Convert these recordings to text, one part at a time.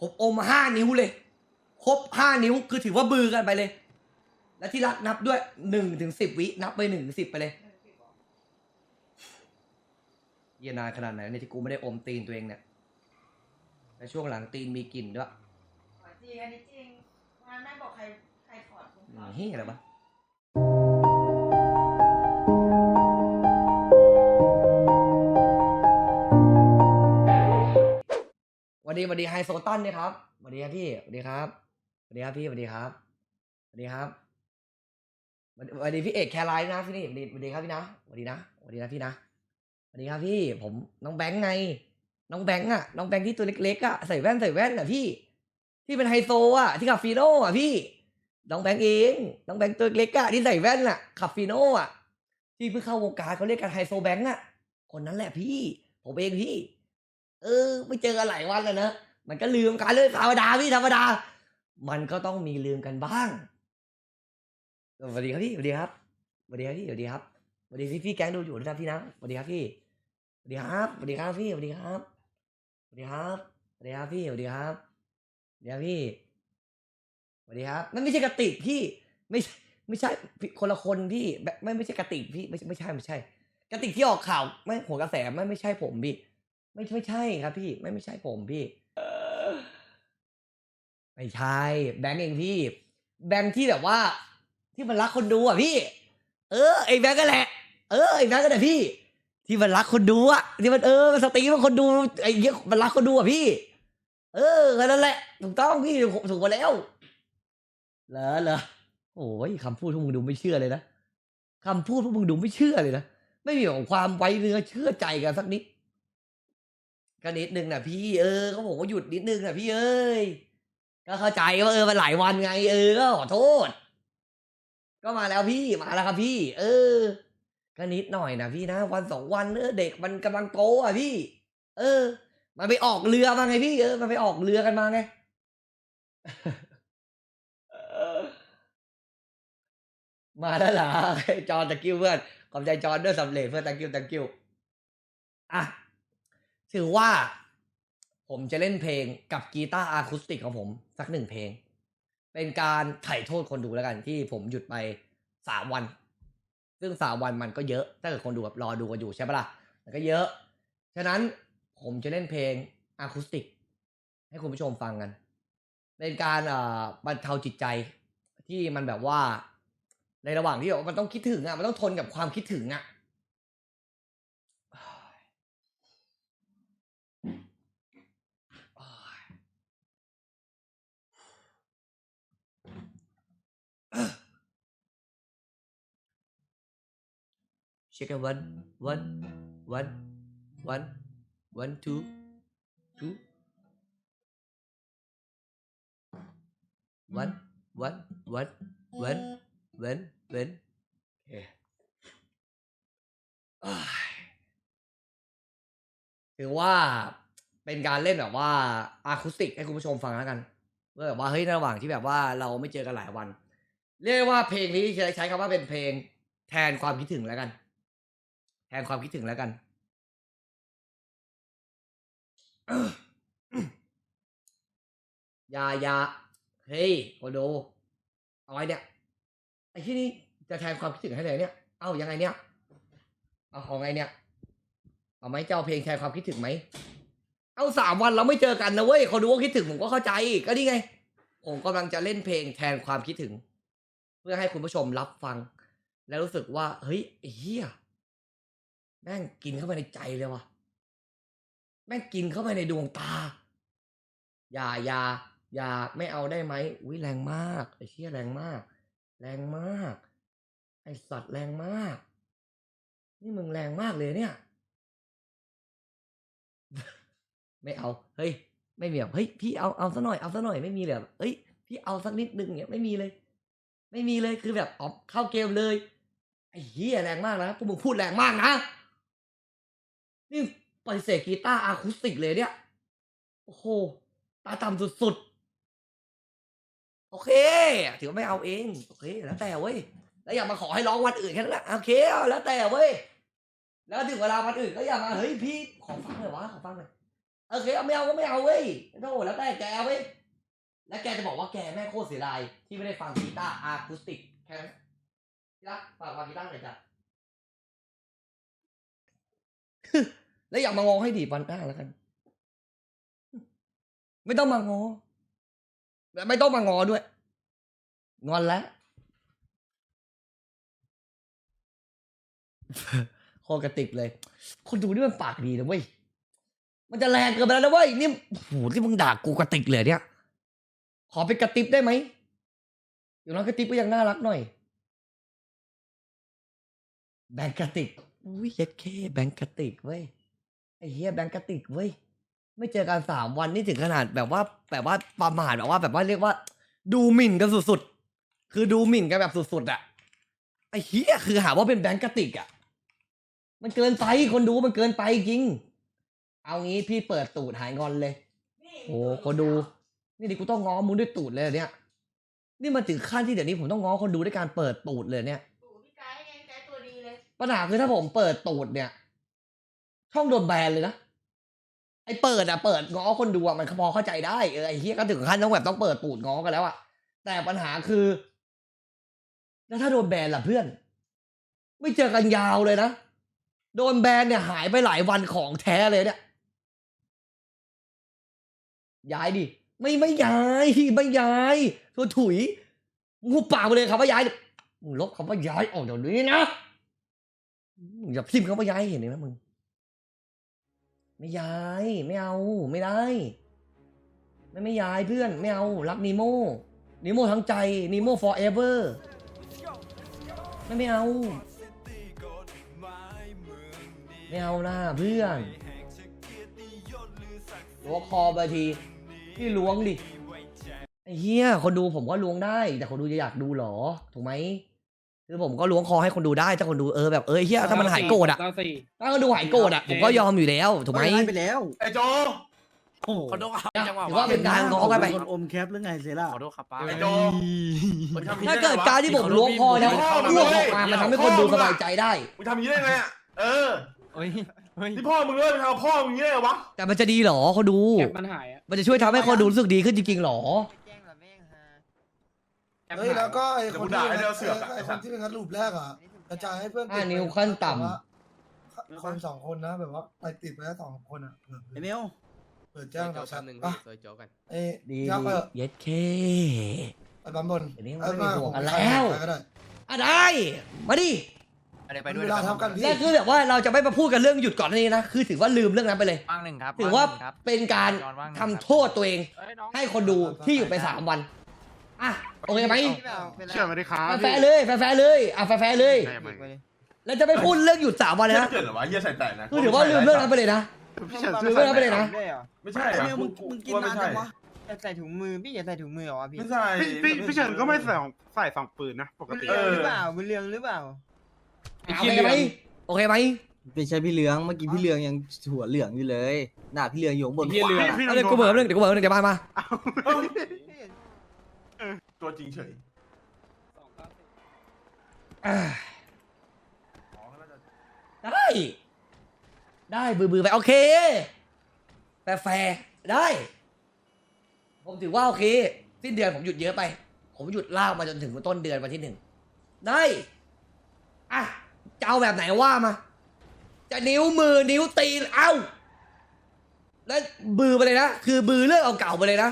ผมอมห้านิ้วเลย ครบห้านิ้วคือถือว่าบือกันไปเลย และที่รักนับด้วยหนึ่งถึงสิบวินับไปหนึ่งถึงสิบไปเลยเยียนานขนาดไหนเนี่ยที่กูไม่ได้อมตีนตัวเองเนี่ยและช่วงหลังตีนมีกลิ่นด้วยจริงอันนี้จริงงานแม่บอกใครใครถอดคุณถอดเฮ้ยอะไรวะ วัสดีสวัสดีไฮโซตันนี่ยครับสวัสดีครับพี่สวัสดีครับสวัสดีครับพี่สวัสดีครับสวัสดีครับสวัสดีพี่เอกแคร์ไลน์นะพี่นี่สวัสดีสวัสดีครับพี่นะสวัสดีนะสวัสดีนะพี่นะสวัสดีครับพี่ผมน้องแบงค์ไง น้องแบงค์อะน้องแบงค์ที่ตัวเล็กๆอะใส่แว่นใส่แว่นอะพี่ที่เป็นไฮโซอะที่ขับฟีโน่อะพี่น้องแบงค์เองน้องแบงค์ตัวเล็กอะที่ใส่แว่นอะขับฟีโน่อะที่เพิ่งเข้าวงการเขาเรียกกันไฮโซแบงค์อะคนนั้นแหละพี่ ผมเองพี่ เออไม่เจอกันหลายวันแล้วนะมันก็ลืมกันเลยธรรมดาพี่ธรรมดา มันก็ต้องมีลืมกันบ้างสวัสดีครับพี่สวัสดีครับสวัสดีครับพี่สวัสดีครับสวัสดีพี่พี่แก๊งดูอยู่นะครับพี่นะสวัสดีครับพี่สวัสดีครับสวัสดีครับพี่สวัสดีครับสวัสดีครับสวัสดีครับพี่สวัสดีครับสวัสดีครับพี่สวัสดีครับมันไม่ใช่กระติกพี่ไม่ใช่ไม่ใช่คนละคนพี่ไม่ไม่ใช่กระติกพี่ไม่ไม่ใช่ไม่ใช่กระติกที่ออกข่าวไม่หัวกระแสไม่ไม่ใช่ผมพี่ ไม่ไม่ใช่ครับพี่ไม่ไม่ใช่ผมพี่เออไม่ใช่แบงค์เองพี่ แบงค์ที่แบบว่า ที่มันรักคนดูอะพี่ เออไอ้แบงค์ก็แหละ เออไอ้แบงค์ก็แหละพี่ ที่มันรักคนดูอะที่มันเออมันสตรีมมันคนดูไอ้เหี้ยมันรักคนดูอะพี่ เออแค่นั้นแหละถูกต้องพี่ถูกถูกมาแล้วเหรอเหรอโอ้ยคำพูดพวกมึงดูไม่เชื่อเลยนะคำพูดพวกมึงดูไม่เชื่อเลยนะไม่มีของความไว้เนื้อเชื่อใจกันสักนิด ก็นิดนึงนะพี่เออเขาบอกว่าหยุดนิดนึงนะพี่เอ้ยก็เข้าใจว่าเออมันหลายวันไง เออก็ขอโทษ ก็มาแล้วพี่มาแล้วครับพี่ เออ ก็นิดหน่อยนะพี่นะวันสองวันเออเด็กมันกำลังโตอะพี่ เออ มันไปออกเรือมาไงพี่เออมันไปออกเรือกันมาไงมาแล้วเหรอจอนตะกิ้วเพื่อนขอบใจจอนด้วยสำเร็จเพื่อนตะกิ้วตะกิ้วอะ ถือว่า ผมจะเล่นเพลงกับกีตาร์อะคูสติกของผมสักหนึ่งเพลง เป็นการไถ่โทษคนดูแล้วกันที่ผมหยุดไปสามวัน ซึ่งสามวันมันก็เยอะ ถ้าเกิดคนดูแบบรอดูกันอยู่ใช่ปะล่ะมันก็เยอะ ฉะนั้นผมจะเล่นเพลงอะคูสติก ให้คุณผู้ชมฟังกัน เป็นการบรรเทาจิตใจที่มันแบบว่า ในระหว่างที่แบบมันต้องคิดถึงอะมันต้องทนกับความคิดถึงอะ Check it one, one, one, one, one, two, two. One, one, one, one, one, one. โอเคอ้ายถือว่าเป็นการเล่นแบบว่าอะคูสติกให้คุณผู้ชมฟังแล้วกันเพื่อแบบว่าเฮ้ยระหว่างที่แบบว่าเราไม่เจอกันหลายวัน เรียกว่าเพลงนี้ใช้คำว่าเป็นเพลงแทนความคิดถึงแล้วกัน ทนความคิดถึงแล้วกัน ยายาเฮ้ยโคโดเอาไว้เนี่ยไอ้ที่นี่จะแทนความคิดถึงให้ไหนเนี่ย เอ้ายังไงเนี่ย เอาของไงเนี่ย เอาไหมเจ้าเพลงแทนความคิดถึงไหม เอาสามวันเราไม่เจอกันนะเว้ยเขาดูว่าคิดถึงผมก็เข้าใจ ก็นี่ไง ผมกำลังจะเล่นเพลงแทนความคิดถึง เพื่อให้คุณผู้ชมรับฟัง แล้วรู้สึกว่า เฮ้ยไอ้เหี้ย แม่งกินเข้าไปในใจเลยว่ะแม่งกินเข้าไปในดวงตา อย่าอย่าอย่าไม่เอาได้ไหมอุ้ยแรงมากไอ้เชี่ยแรงมาก แรงมาก ไอสัตว์แรงมาก นี่มึงแรงมากเลยเนี่ย ไม่เอา เฮ้ย ไม่มีแบบเฮ้ยพี่เอาเอาซะหน่อยเอาซะหน่อยไม่มีเลยแบบเฮ้ยพี่เอาสักนิดนึงเนี่ยไม่มีเลย ไม่มีเลยคือแบบออกเข้าเกมเลยไอ้เหี้ยแรงมากนะพวกมึงพูดแรงมากนะ ปฏิเสธกีตาร์อะคูสติกเลยเนี่ย โอ้โห ตาต่ำสุดๆ โอเค ถือว่าไม่เอาเอง โอเค แล้วแต่เว้ย แล้วอย่ามาขอให้ร้องวันอื่นแค่นั้นแหละโอเคแล้วแต่เว้ย แล้วถึงเวลาวันอื่นก็อย่ามา เฮ้ยพี่ ขอฟังหน่อยวะ ขอฟังหน่อย โอเคเอาไม่เอาก็ไม่เอาเว้ยโธ่แล้วแต่แกเว้ย แล้วแกจะบอกว่าแกแม่โคตรเสียดายที่ไม่ได้ฟังกีตาร์อะคูสติกแค่นั้นที่รักฝากฟังกีตาร์หน่อยจ้ะ แล้วอย่ามางอให้ดีดวันหน้าแล้วกัน ไม่ต้องมางอไม่ต้องมางอด้วย งอนแล้วคอกระติกเลย คนดูนี่มันปากดีนะเว้ย มันจะแรงเกินไปแล้วนะเว้ยนี่โหที่มึงด่ากูกระติกเลยเนี่ย ขอเป็นกระติบได้ไหมอย่างน้อยกระติบก็ยังน่ารักหน่อย แบงก์กระติก อุ้ยเย็ดเคแบงก์กระติกเว้ย ไอ้เฮียแบงก์กระติกเว้ยไม่เจอกันสามวันนี่ถึงขนาดแบบว่าแบบว่าประมาทแบบว่าแบบว่าเรียกว่า ดูหมิ่นกันสุดๆ คือดูหมิ่นกันแบบสุดๆอะไอ้เฮียคือหาว่าเป็นแบงก์กระติกอะมันเกินไปคนดูมันเกินไปจริง เอางี้พี่เปิดตูดหายงอนเลยนี่โอ้คนดู นี่ดิกูต้องง้อมึงด้วยตูดเลยเหรอเนี่ย นี่มันถึงขั้นที่เดี๋ยวนี้ผมต้องง้อคนดูด้วยการเปิดตูดเลยเนี่ยตู่พี่ไกด์ไงไกด์ตัวดีเลยปัญหาคือถ้าผมเปิดตูดเนี่ย ช่องโดนแบนเลยนะไอ้เปิดอะเปิดง้อคนดูอะมันพอเข้าใจได้เออไอ้เฮียก็ถึงขั้นต้องแบบต้องเปิดตูดง้อกันแล้วอะแต่ปัญหาคือ แล้วถ้าโดนแบนล่ะเพื่อน ไม่เจอกันยาวเลยนะโดนแบนเนี่ยหายไปหลายวันของแท้เลยเนี่ยย้ายดิไม่ไม่ย้ายไม่ย้ายตัวถุยงูปากไปเลยครับว่าย้ายมึงลบคำว่าย้ายออกเดี๋ยวนี้นะมึงอย่าพิมพ์คำว่าย้ายเห็นเลยนะมึง ไม่ย้าย ไม่เอา ไม่ได้ ไม่ไม่ย้ายเพื่อน ไม่เอา รักนีโมนีโมทั้งใจนีโม forever ไม่ไม่เอา ไม่เอาหน้าเพื่อนล้วคอบางทีพี่ล้วงดิไอ้เฮียคนดูผมก็ล้วงได้ แต่คนดูจะอยากดูเหรอ ถูกไหม คือผมก็ล้วงคอให้คนดูได้ถ้าคนดูเออแบบเออเฮียถ้ามันหายโกรธอะเก้าสี่ ถ้าคนดูหายโกรธอะผมก็ยอมอยู่แล้วถูกไหมไล่ไปแล้วไอ้โจโอ้โหขอโทษครับจังหวะถือว่าเป็นการง้อกันไป คนอมแคปหรือไงเซล่า ขอโทษครับป้า ไอ้โจมึงทำอย่างนี้ถ้าได้เกิดไงวะการที่ผมล้วงคอแล้วพ่อมึงอ้วกอเว้อยกมามันทำให้คนดูสบายใจได้ มึงทำอย่างนี้ได้ไงอะเออเฮ้ยเฮ้ยนี่พ่อมึงเลยมึงทำกับพ่อมึงอย่างนี้ได้ไงวะแต่มันจะดีเหรอคนดู แคปมันหายอะ มันจะช่วยทำให้คนดูรู้สึกดีขึ้นจริงๆเหรอแคป เฮ้ยหายแล้วก็ไอ้เดี๋ยวคกูนด่าที่ให้เดี๋ยวเสือกอะไอ้คนที่เป็นงัดรูปแรกอะกระจายให้เพื่อนห้าติดนิ้วขั้นต่ำแบบว่าคนสองคนนะแบบว่าไปติดไปแล้วสองคนอะเผื่อไอเมลเปิดแจ้งเราชัดหนึ่งอะซอยโจ๊กกันไอ้ดียักษ์เออเย็ดเค ไปปั๊มบนเดี๋ยวนี้มันเออไม่มีห่วงกันผแล้วใครก็ได้อะได้ มาดิอะไรไปไปด้วยเวลาทำกันพี่แล้วคือแบบว่าเราจะไม่มาพูดกันเรื่องหยุดก่อนนี้นะ คือถือว่าลืมเรื่องนั้นไปเลย ว่างหนึ่งครับถือว่างหนึ่งครับเป็นการจอนว่างหนึ่งทำครับโทษตัวเอง ให้คนดูที่อยู่ไปสามวัน อะโอเคไหมเชื่อมาดิครับแฟร์ๆเลยแฟร์ๆเลยอะแฟร์ๆเลยได้ไหมแล้วจะไม่พูดเรื่องหยุดสามวันเลยเหี้ยนะเกิดเหรอวะเฮียใส่แต่นะคือถือว่าลืมเรื่องนั้นไปเลยนะพี่เฉินลืซื้อมเรื่องนั้นไปเลยนะไม่ใช่ไออะเมลมึงมึงกินนานจังวะจะใส่ถุงมือพี่อย่าใส่ถุงมือเหรอวะพี่ไม่ใช่พี่พี่พี่เฉินก็ไม่ใส่ของใส่สองปืนนะปกมันติเรืองหรือเปล่ามันเรืองหรือเปล่าไอ้โอขี้เคเหลืไหมองโอเคไหมไม่ใช่พี่เหลืองเมื่อกี้พี่เหลืองยังหัวเหลืองอยู่เลยหน้าพี่เหลืองอยู่ข้างบนไอ้ขี้เหลืองพี่พี่เอาเดี๋ยวกูเบิร์เรื่องเดี๋ยวกูเบิร์เรื่องเดี๋ยวมามา ตัวจริงเฉยได้ ได้บือบือไปโอเคแฟร์แฟร์ได้ ผมถือว่าโอเค สิ้นเดือนผมหยุดเยอะไป ผมหยุดลากมาจนถึงต้นเดือนวันที่หนึ่งได้อะจะเอาแบบไหนว่ามา จะนิ้วมือนิ้วตีนเอ้าแล้วบือไปเลยนะ คือบือเลิกเอาเก่าไปเลยนะ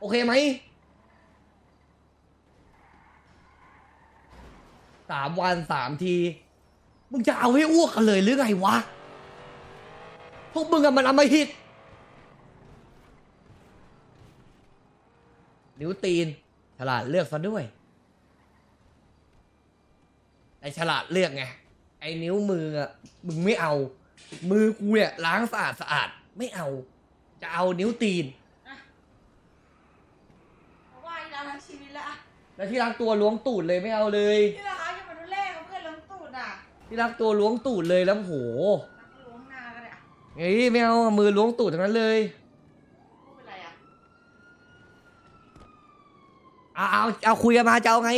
โอเคไหม สามวันสามที มึงจะเอาให้อ้วกกันเลยหรือไงวะ พวกมึงอะมันเอามาหิต นิ้วตีน ฉลาดเลือกซะด้วย ไอฉลาดเลือกไง ไอนิ้วมืออะมึงไม่เอา มือกูเนี่ยล้างสะอาดสะอาดไม่เอา จะเอานิ้วตีนเพราะว่าเราทั้งชีวิตแล้วอะแล้วที่รักตัวล้วงตูดเลยไม่เอาเลย ที่เรา ที่รักตัวล้วงตูดเลยแล้วโหนักล้วงหน้าก็ได้อะเฮ้ยไม่เอามือล้วงตูดทั้งนั้นเลยพูดเป็นไรอะเอาเอาเอาคุยกันมาจะเอาไง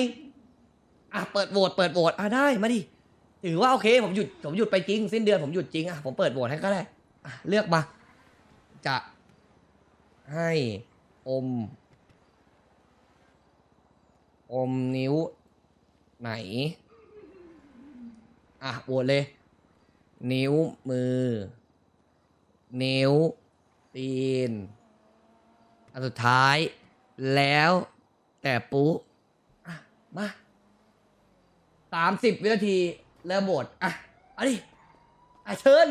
อะเปิดโหวตเปิดโหวตอะได้มาดิถือว่าโอเคผมหยุดผมหยุดไปจริงสิ้นเดือนผมหยุดจริงอะผมเปิดโหวตให้ก็ได้อะเลือกมา จะให้อม อมนิ้วไหน อะโหวตเลย นิ้วมือ นิ้ว ตีน อันสุดท้าย แล้วแต่ปุ๊อะมาสามสิบวินาที เริ่มโหวตอะเอาดิอะเชิญ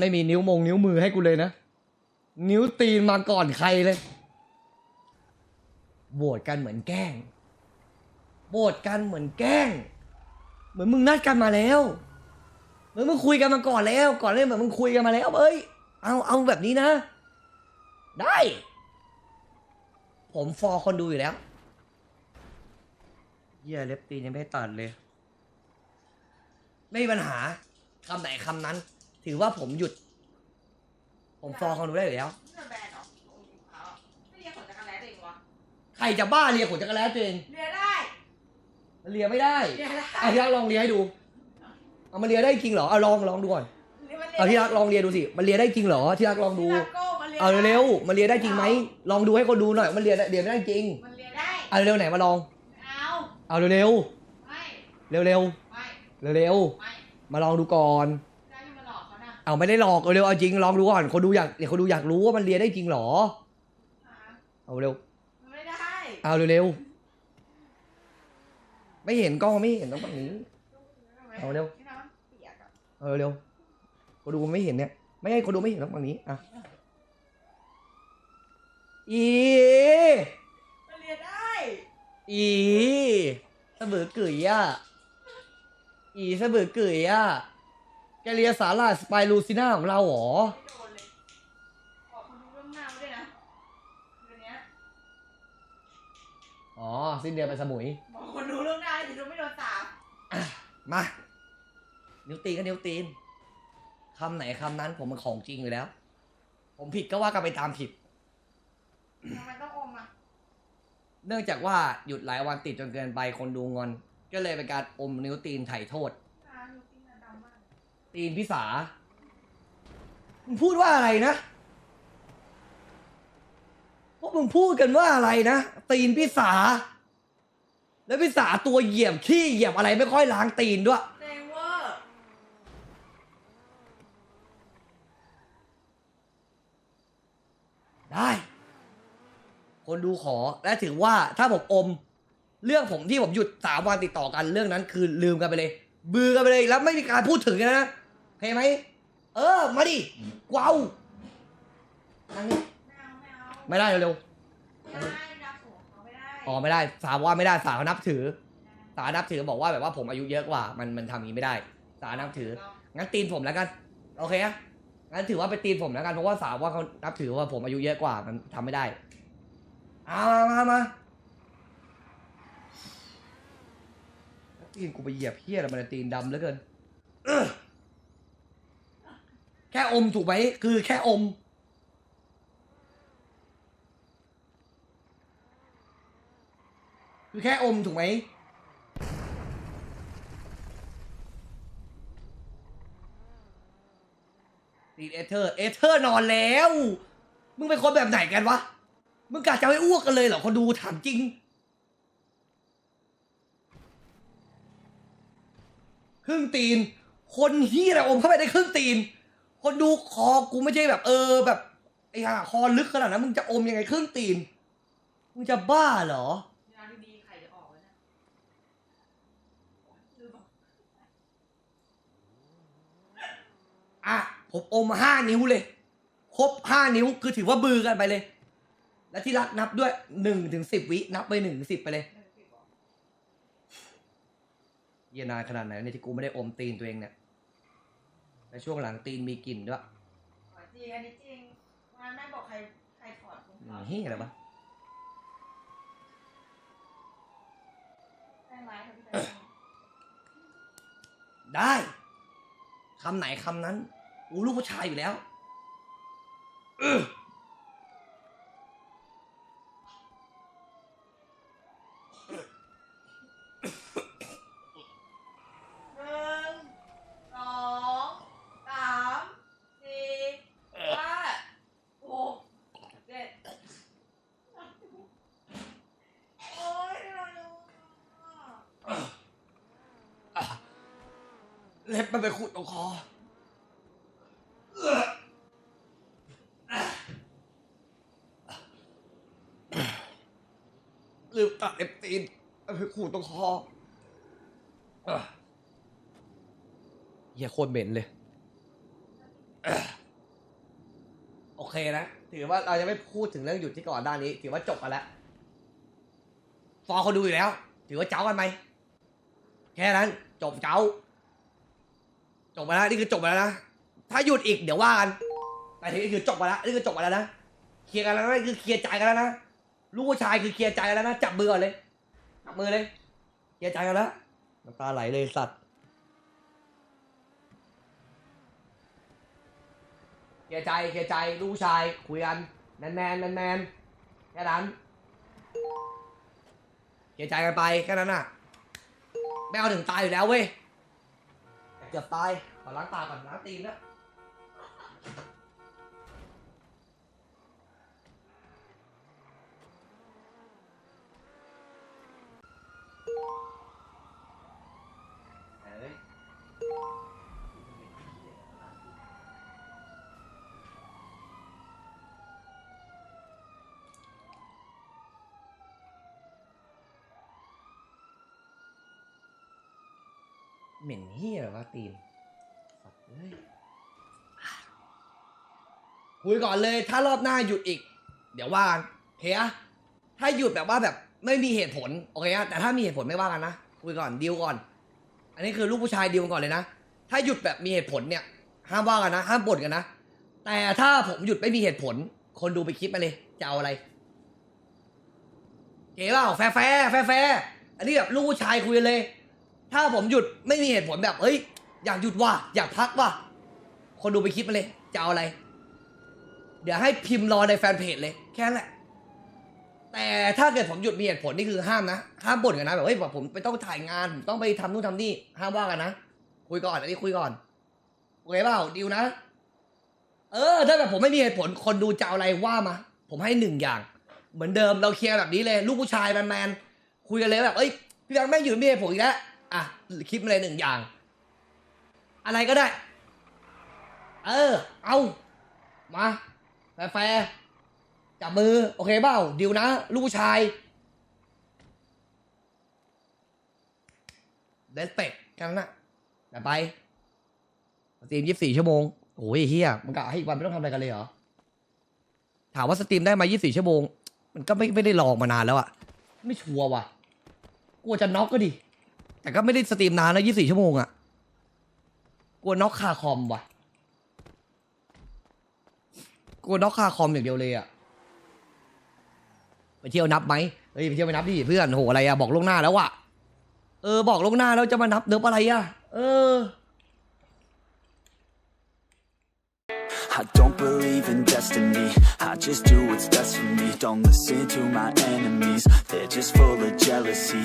ไม่มีนิ้วมงนิ้วมือให้กูเลยนะ นิ้วตีนมาก่อนใครเลยโหวตกันเหมือนแกล้งโหวตกันเหมือนแกล้ง เหมือนมึงนัดกันมาแล้ว เหมือนมึงคุยกันมาก่อนแล้ว ก่อนเล่นเหมือนมึงคุยกันมาแล้ว เอ้ย เอาเอาแบบนี้นะ ได้ ผมฟอร์คนดูอยู่แล้วเหี้ยเล็บตีนยังไม่ตัดเลย ไม่มีปัญหาคำไหนคำนั้น ถือว่าผมหยุด ผมฟอร์คนดูได้อยู่แล้ว นี่มันแบรนด์เหรอโอ้ยขาวไม่เรียกขนจักรแล้ตัวเองวะใครจะบ้าเลียขนจักรแล้ตัวเองเรียกได้ มันเลียไม่ได้เรียกได้เอาที่รักลองเลียให้ดูเอามาเลียได้จริงเหรอเอาลองลองดูก่อนเอาที่รักลองเลียดูสิมันเลียได้จริงเหรอที่รักลองดู ที่รักโก้มันเรียกเอาเร็วๆมันเลียได้จริงไหมลองดูให้คนดูหน่อยมันเลียได้เลียไม่ได้จริงมันเรียกได้ เอาเร็วๆไหนมาลอง เอาเอาเร็วไม่ๆเร็วไม่ๆเร็วไม่ๆมาลองดูก่อน ได้ที่มาหลอกเขานะเอาไม่ได้หลอกเอาเร็วเอาจริงลองดูก่อนคนดูอยากเดี๋ยวคนดูอยากรู้ว่ามันเลียได้จริงเหรอ หาเอาเร็วมันไม่ได้ เอาเร็วๆ ไม่เห็นกล้องไม่เห็นต้องฝั่งนี้ เอาเร็ว ที่น้ำเปียกอะเอาเร็วๆคนดูไม่เห็นเนี่ย ไม่ให้คนดูไม่เห็นต้องฝั่งนี้อะอีมันเรียกได้อีเสบือกื่อยอะอีเสบือกื่อยอะแกเลียสาลาสไปรูซิน่าของเราเหรอ ไม่โดนเลยบอกคุณดูเรื่องหน้าไว้ด้วยนะเดือนเนี้ยอ๋อสิ้นเดือนไปสมุย บอกคนดูเรื่องหน้าจะดูไม่โดนสาม มา นิ้วตีนก็นิ้วตีนคำไหนคำนั้นผมมันของจริงอยู่แล้ว ผมผิดก็ว่ากันไปตามผิด ทำไมต้องอมอะเนื่องจากว่าหยุดหลายวันติดจนเกินไปคนดูงอน ก็เลยเป็นการอมนิ้วตีนไถ่โทษ อ่าดูตีนอะดำมากตีนพิสามึงพูดว่าอะไรนะพวกมึงพูดกันว่าอะไรนะ ตีนพิสา แล้วพิสาตัวเหยียบขี้เหยียบอะไรไม่ค่อยล้างตีนด้วยเซงเวอร์ได้ คนดูขอและถือว่าถ้าผมอม เรื่องผมที่ผมหยุดสามวันติดต่อกันเรื่องนั้นคือลืมกันไปเลย บือกันไปเลยแล้วไม่มีการพูดถึงกันนะโอเคไหมเออ มาดิกวาวนั่งนี่ไม่เอาไม่เอาไม่ได้เร็วไม่ได้ อ๋อไม่ได้สาว่าไม่ได้สาเขานับถือสานับถือบอกว่าแบบว่าผมอายุเยอะกว่า มันมันทำอย่างนี้ไม่ได้ สานับถือ งั้นตีนผมแล้วกัน โอเคอะงั้นถือว่าเป็นตีนผมแล้วกันเพราะว่าสาวว่าเขานับถือว่าผมอายุเยอะกว่า มันทำไม่ได้เอามามามาตีนกูไปเหยียบเพี้ยอะไรมันตีนดำเหลือเกินเอ้อแค่อมถูกไหมคือแค่อม คือแค่อมถูกไหมตีเอเธอร์ เอเธอร์นอนแล้ว มึงเป็นคนแบบไหนกันวะ มึงกะจะไม่อ้วกกันเลยเหรอคนดูถามจริง ครึ่งตีน คนเฮียอะไรอมเข้าไปได้ครึ่งตีน คนดูคอกูไม่ใช่แบบเออแบบไอ้ห่าคอลึกขนาดนั้นมึงจะอมยังไงครึ่งตีน มึงจะบ้าเหรอ เวลาดีๆไข่จะออกแล้วนะลืมบอก อะผมอมห้านิ้วเลย ครบห้านิ้วคือถือว่าบือกันไปเลย และที่รักนับด้วยหนึ่งถึงสิบวินับไปหนึ่งถึงสิบไปเลยหนึ่งสิบบอกเย็นนานขนาดไหนเนี่ยที่กูไม่ได้อมตีนตัวเองเนี่ยและช่วงหลังตีนมีกลิ่นด้วยขอจริงอันนี้จริงวันนั้นแม่บอกใครใครถอดผมถอดเฮ้ยอะไรวะแป้งร้ายค่ะพี่แตงได้ คำไหนคำนั้น กูลูกผู้ชายอยู่แล้วอื้อ เล็บมันไปขุดตรงคอ ลืมตัดเล็บตีนมันไปขูดตรงคอเฮียโคตรเหม็นเลย โอเคนะ ถือว่าเราจะไม่พูดถึงเรื่องหยุดที่ก่อนด้านนี้ ถือว่าจบกันแล้วฟอเขาดูอยู่แล้ว ถือว่าเจ้ากันไหมแค่นั้น จบเจ้า จบไปแล้วนี่คือจบไปแล้วนะ ถ้าหยุดอีกเดี๋ยวว่ากัน แต่ทีนี้คือจบไปแล้วนี่คือจบไปแล้วนะ เคลียร์กันแล้วนะนี่คือเคลียร์ใจกันแล้วนะ ลูกผู้ชายคือเคลียร์ใจกันแล้วนะจับมือก่อนเลยจับมือเลยเคลียร์ใจกันแล้วน้ำตาไหลเลยสัตว์เคลียร์ใจเคลียร์ใจลูกผู้ชายคุยกันแมนแมนแมนแมนแค่นั้นเคลียร์ใจกันไปแค่นั้นน่ะไม่เอาถึงตายอยู่แล้วเว้ยแต่เกือบตายขอล้างตาก่อนล้างตีนนะ เหม็นเฮียหรอวะตีนสัตว์เอ้ยคุยก่อนเลยถ้ารอบหน้าหยุดอีก เดี๋ยวว่ากันเคอะถ้าหยุดแบบว่าแบบไม่มีเหตุผลโอเคอะแต่ถ้ามีเหตุผลไม่ว่ากันนะคุยก่อนดีลก่อน อันนี้คือลูกผู้ชายดีลก่อนเลยนะถ้าหยุดแบบมีเหตุผลเนี่ยห้ามว่ากันนะห้ามบ่นกันนะแต่ถ้าผมหยุดไม่มีเหตุผล คนดูไปคิดมาเลยจะเอาอะไรเก๋เปล่าแฟร์แฟร์แฟร์แฟร์อันนี้แบบลูกผู้ชายคุยกันเลย ถ้าผมหยุดไม่มีเหตุผลแบบเฮ้ย อยากหยุดว่ะอยากพักว่ะคนดูไปคิดมาเลย จะเอาอะไร เดี๋ยวให้พิมพ์รอในแฟนเพจเลย แค่นั้นแหละ แต่ถ้าเกิดผมหยุดมีเหตุผลนี่คือห้ามนะ ห้ามบ่นกันนะแบบเฮ้ยแบบผมไปต้องถ่ายงานผมต้องไปทำนู่นทำนี่ ห้ามว่ากันนะ คุยก่อนอันนี้คุยก่อนโอเคเปล่าดิวนะ เออ ถ้าแบบผมไม่มีเหตุผล คนดูจะเอาอะไรว่ามา ผมให้หนึ่งอย่าง เหมือนเดิมเราเคลียร์แบบนี้เลย ลูกผู้ชายแมนๆคุยกันเลยแบบเอ้ยพี่แบงค์แม่งหยุดไม่มีเหตุผลอีกแล้ว อะคิดมาเลยหนึ่งอย่าง อะไรก็ได้ เออ เอามาแฟร์จับมือ โอเคเปล่าดิวนะ ลูกผู้ชายเลสเปกแค่นั้นนะแต่ไปสตรีมยี่สิบสี่ชั่วโมงโอ้ยเฮียมันกะให้อีกวันไม่ต้องทำอะไรกันเลยเหรอ ถามว่าสตรีมได้มา24ชั่วโมง มันก็ไม่ไม่ได้ลองมานานแล้วอะไม่ชัวร์ว่ะกลัวจะน็อกก็ดิ แต่ก็ไม่ได้สตรีมนานนะ24ชั่วโมงอะกลัวน็อกคาคอมว่ะกลัวน็อกคาคอมอย่างเดียวเลยอะไปเที่ยวนับไหมเฮ้ยไปเที่ยวไปนับดิเพื่อนโหอะไรอะบอกล่วงหน้าแล้วอะเออบอกล่วงหน้าแล้วจะมานับเนิบอะไรอะเออ I don't believe in destiny I just do what's best for me Don't listen to my enemies They're just full of jealousy